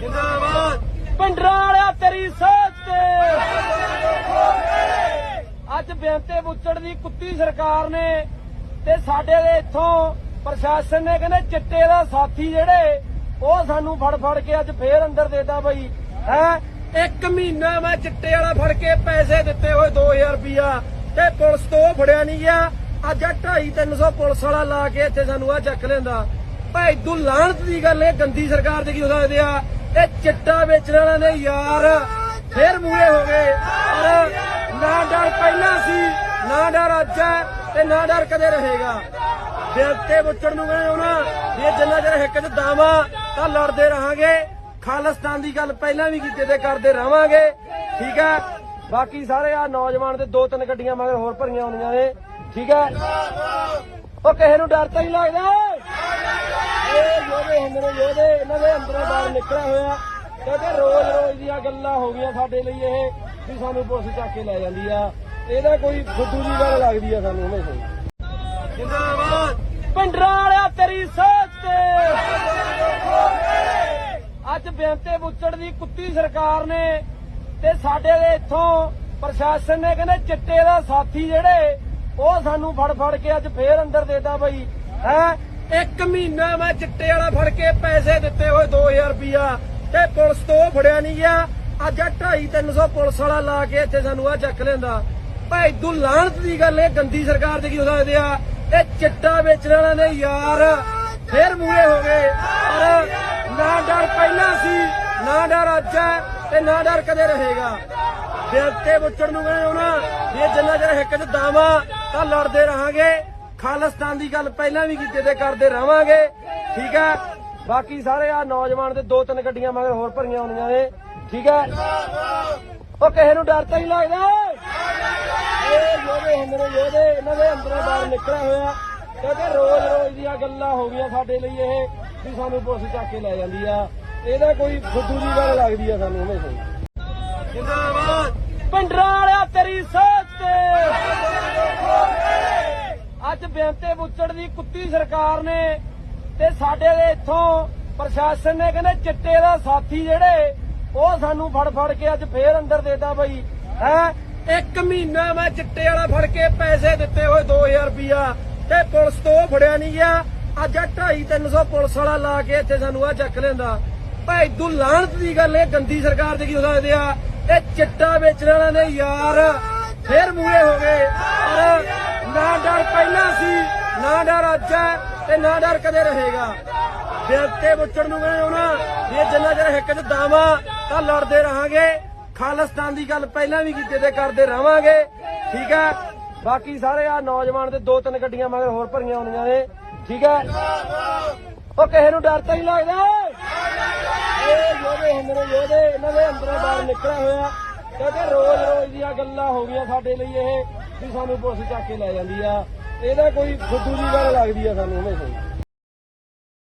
ਜਿੰਦਾਬਾਦ। ਪਿੰਡਰਾਂ ਵਾਲਿਆ, ਤੇਰੀ ਸੋਚ ਤੇ। ਅੱਜ ਬੇਨਤੇ ਬੁੱਚੜ ਦੀ ਕੁੱਤੀ ਸਰਕਾਰ ਨੇ ਤੇ ਸਾਡੇ ਦੇ ਇੱਥੋਂ ਪ੍ਰਸ਼ਾਸਨ ਨੇ ਕਹਿੰਦੇ ਚਿੱਟੇ ਦਾ ਸਾਥੀ ਜਿਹੜੇ, ਉਹ ਸਾਨੂੰ ਫੜ ਫੜ ਕੇ ਅੱਜ ਫੇਰ ਅੰਦਰ ਦੇਤਾ ਬਈ। ਹੈ? ਇੱਕ ਮਹੀਨਾ ਮੈਂ ਚਿੱਟੇ ਵਾਲਾ ਫੜ ਕੇ ਪੈਸੇ ਦਿੱਤੇ ਹੋਏ 2000 ਰੁਪਿਆ ਤੇ ਪੁਲਿਸ ਤੋਂ ਉਹ ਫੜਿਆ ਨਹੀਂ ਗਿਆ। ਅੱਜ 2.5 300 ਪੁਲਿਸ ਵਾਲਾ ਲਾ ਕੇ ਇੱਥੇ ਸਾਨੂੰ ਆ ਚੱਕ ਲੈਂਦਾ। ਭਾਈ ਦੂ ਲਾਹਣਤ ਦੀ ਗੱਲ ਇਹ ਗੰਦੀ ਸਰਕਾਰ ਦੇ ਕੀ ਹੋ ਸਕਦੇ ਆ? ਇਹ ਚਿੱਟਾ ਵੇਚਣ ਵਾਲਿਆਂ ਨੇ ਯਾਰ। ਫੇਰ ਮੂਹਰੇ ਹੋ ਗਏ। ਔਰ ਨਾ ਡਰ ਪਹਿਲਾਂ ਸੀ, ਨਾ ਡਰ ਅੱਜ ਹੈ ਤੇ ਨਾ ਡਰ ਕਦੇ ਰਹੇਗਾ। ਦਿਲ ਤੇ ਬੁੱਚੜ ਨੂੰ ਕਹਿੰਦੇ ਹੋਣਾ ਇਹ ਜਿੰਨਾ ਚਿਰ ਹਿੱਕ 'ਚ ਦਾਵਾ, ਤਾਂ ਲੜਦੇ ਰਹਾਂਗੇ। ਖਾਲਿਸਤਾਨ ਦੀ ਗੱਲ ਪਹਿਲਾਂ ਵੀ ਕੀਤੀ ਤੇ ਕਰਦੇ ਰਵਾਂਗੇ ਠੀਕ ਹੈ? ਬਾਕੀ ਸਾਰੇ ਆ ਨੌਜਵਾਨ ਦੇ ਦੋ ਤਿੰਨ ਗੱਡੀਆਂ ਮਗਰ ਹੋਰ ਭਰੀਆਂ ਹੁੰਦੀਆਂ ਨੇ। ਠੀਕ ਹੈ? ਉਹ ਕਿਸੇ ਨੂੰ ਡਰ ਤਾਂ ਨਹੀਂ ਲੱਗਦਾ। ਇਹ ਯੋਧੇ ਹੁੰਦੇ ਨੇ, ਯੋਧੇ, ਇਹਨਾਂ ਦੇ ਅੰਦਰੋਂ ਬਾਹਰ ਨਿਕਲਿਆ ਹੋਇਆ। ਕਹਿੰਦੇ ਰੋਜ਼ ਰੋਜ਼ ਦੀਆਂ ਗੱਲਾਂ ਹੋ ਗਈਆਂ ਸਾਡੇ ਲਈ ਇਹ, ਵੀ ਸਾਨੂੰ ਪੁਲਿਸ ਚੱਕ ਕੇ ਲੈ ਜਾਂਦੀ ਆ। ਇਹਦਾ ਕੋਈ ਫੁੱਦੂ ਦੀ ਗੱਲ ਲੱਗਦੀ ਆ ਸਾਨੂੰ ਹਮੇਸ਼ਾ ਜਿੰਦਾਬਾਦ। ਪਿੰਡਰਾਂ ਵਾਲਿਆ, ਤੇਰੀ ਸੋਚ ਤੇ। ਅੱਜ ਬੇਨਤੇ ਬੁੱਚੜ ਦੀ ਕੁੱਤੀ ਸਰਕਾਰ ਨੇ ਤੇ ਸਾਡੇ ਦੇ ਇੱਥੋਂ ਪ੍ਰਸ਼ਾਸਨ ਨੇ ਕਹਿੰਦੇ ਚਿੱਟੇ ਦਾ ਸਾਥੀ ਜਿਹੜੇ, ਉਹ ਸਾਨੂੰ ਫੜ ਫੜ ਕੇ ਅੱਜ ਫੇਰ ਅੰਦਰ ਦੇਤਾ ਬਈ। ਹੈ? ਇੱਕ ਮਹੀਨਾ ਮੈਂ ਚਿੱਟੇ ਵਾਲਾ ਫੜ ਕੇ ਪੈਸੇ ਦਿੱਤੇ ਹੋਏ 2000 ਰੁਪਿਆ ਤੇ ਪੁਲਿਸ ਤੋਂ ਫੜਿਆ ਨਹੀਂ ਗਿਆ। ਅੱਜ 2.5 300 ਪੁਲਿਸ ਵਾਲਾ ਲਾ ਕੇ ਇੱਥੇ ਸਾਨੂੰ ਆ ਚੱਕ ਲੈਂਦਾ। ਭਾਈ ਦੂ ਲਾਹਣਤ ਦੀ ਗੱਲ ਇਹ ਗੰਦੀ ਸਰਕਾਰ ਦੇ ਕੀ ਹੋ ਸਕਦੇ ਆ? ਇਹ ਚਿੱਟਾ ਵੇਚਣ ਵਾਲਿਆਂ ਨੇ ਯਾਰ। ਫੇਰ ਮੂਹਰੇ ਹੋ ਗਏ। ਔਰ ਨਾ ਡਰ ਪਹਿਲਾਂ ਸੀ, ਨਾ ਡਰ ਅੱਜ ਹੈ ਤੇ ਨਾ ਡਰ ਕਦੇ ਰਹੇਗਾ। ਦਿਲ ਤੇ ਬੁੱਚੜ ਨੂੰ ਕਹਿੰਦੇ ਹੋਣਾ ਇਹ ਜਿੰਨਾ ਚਿਰ ਹਿੱਕ 'ਚ ਦਾਵਾ, ਤਾਂ ਲੜਦੇ ਰਹਾਂਗੇ। ਖਾਲਿਸਤਾਨ ਦੀ ਗੱਲ ਪਹਿਲਾਂ ਵੀ ਕੀਤੀ ਤੇ ਕਰਦੇ ਰਵਾਂਗੇ, ਠੀਕ ਹੈ? ਬਾਕੀ ਸਾਰੇ ਆ ਨੌਜਵਾਨ ਦੇ ਦੋ ਤਿੰਨ ਗੱਡੀਆਂ ਮਗਰ ਹੋਰ ਭਰੀਆਂ ਹੁੰਦੀਆਂ ਨੇ, ਠੀਕ ਹੈ? ਉਹ ਕਿਸੇ ਨੂੰ ਡਰ ਤਾਂ ਨਹੀਂ ਲੱਗਦਾ। ਇਹ ਯੋਧੇ ਹੁੰਦੇ ਯੋਧੇ, ਇਹਨਾਂ ਦੇ ਅੰਦਰੋਂ ਬਾਹਰ ਨਿਕਲਿਆ ਹੋਇਆ। ਕਿਉਂਕਿ ਰੋਜ਼ ਰੋਜ਼ ਦੀਆਂ ਗੱਲਾਂ ਹੋ ਗਈਆਂ ਸਾਡੇ ਲਈ ਇਹ, ਵੀ ਸਾਨੂੰ ਪੁਲਿਸ ਚੱਕ ਕੇ ਲੈ ਜਾਂਦੀ ਆ। ਇਹਦਾ ਕੋਈ ਫੁੱਦੂ ਦੀ ਗੱਲ ਲੱਗਦੀ ਆ ਸਾਨੂੰ ਹਮੇਸ਼ਾ ਜਿੰਦਾਬਾਦ। ਪਿੰਡਰਾਂ ਵਾਲਿਆ, ਤੇਰੀ ਸੋਚ ਤੇ। ਅੱਜ ਬੇਨਤੇ ਬੁੱਚੜ ਦੀ ਕੁੱਤੀ ਸਰਕਾਰ ਨੇ ਤੇ ਸਾਡੇ ਦੇ ਇੱਥੋਂ ਪ੍ਰਸ਼ਾਸਨ ਨੇ ਕਹਿੰਦੇ ਚਿੱਟੇ ਦਾ ਸਾਥੀ ਜਿਹੜੇ, ਉਹ ਸਾਨੂੰ ਫੜ ਫੜ ਕੇ ਅੱਜ ਫੇਰ ਅੰਦਰ ਦੇਤਾ ਬਈ। ਹੈ? ਇੱਕ ਮਹੀਨਾ ਮੈਂ ਚਿੱਟੇ ਵਾਲਾ ਫੜ ਕੇ ਪੈਸੇ ਦਿੱਤੇ ਹੋਏ 2000 ਰੁਪਿਆ ਤੇ ਪੁਲਿਸ ਤੋਂ ਉਹ ਫੜਿਆ ਨਹੀਂ ਗਿਆ। ਅੱਜ 2.5 300 ਪੁਲਿਸ ਵਾਲਾ ਲਾ ਕੇ ਇੱਥੇ ਸਾਨੂੰ ਆ ਚੱਕ ਲੈਂਦਾ। ਭਾਈ ਦੂ ਲਾਹਣਤ ਦੀ ਗੱਲ ਇਹ ਗੰਦੀ ਸਰਕਾਰ ਦੇ ਕੀ ਹੋ ਸਕਦੇ ਆ? ਇਹ ਚਿੱਟਾ ਵੇਚਣ ਵਾਲਿਆਂ ਨੇ ਯਾਰ। ਫੇਰ ਮੂਹਰੇ ਹੋ ਗਏ। ਔਰ ਨਾ ਡਰ ਪਹਿਲਾਂ ਸੀ, ਨਾ ਡਰ ਅੱਜ ਹੈ ਤੇ ਨਾ ਡਰ ਕਦੇ ਰਹੇਗਾ। ਦਿਲ ਬੁੱਚੜ ਨੂੰ ਕਹਿੰਦੇ ਹੋਣਾ ਇਹ ਜਿੰਨਾ ਚਿਰ ਹਿੱਕ 'ਚ ਦਾਵਾ ਤਾਂ ਲੜਦੇ ਰਹਾਂਗੇ। ਖਾਲਿਸਤਾਨ ਦੀ ਗੱਲ ਪਹਿਲਾਂ ਵੀ ਕੀਤੀ ਤੇ ਕਰਦੇ ਰਵਾਂਗੇ ਠੀਕ ਹੈ? ਬਾਕੀ ਸਾਰੇ ਆ ਨੌਜਵਾਨ ਦੇ ਦੋ ਤਿੰਨ ਗੱਡੀਆਂ ਮਗਰ ਹੋਰ ਭਰੀਆਂ ਹੋਣੀਆਂ ਨੇ। ਠੀਕ ਹੈ? ਉਹ ਕਿਸੇ ਨੂੰ ਡਰ ਤਾਂ ਨਹੀਂ ਲੱਗਦਾ। ਇਹ ਯੋਧੇ ਹੁੰਦੇ ਯੋਧੇ, ਇਹਨਾਂ ਦੇ ਅੰਦਰੋਂ ਬਾਹਰ ਨਿਕਲਿਆ ਹੋਇਆ। ਕਿਉਂਕਿ ਰੋਜ਼ ਰੋਜ਼ ਦੀਆਂ ਗੱਲਾਂ ਹੋ ਗਈਆਂ ਸਾਡੇ ਲਈ ਇਹ, ਵੀ ਸਾਨੂੰ ਪੁਲਿਸ ਚੱਕ ਕੇ ਲੈ ਜਾਂਦੀ ਆ। ਇਹਦਾ ਕੋਈ ਫੁੱਦੂ ਦੀ ਗੱਲ ਲੱਗਦੀ ਆ ਸਾਨੂੰ ਹਮੇਸ਼ਾ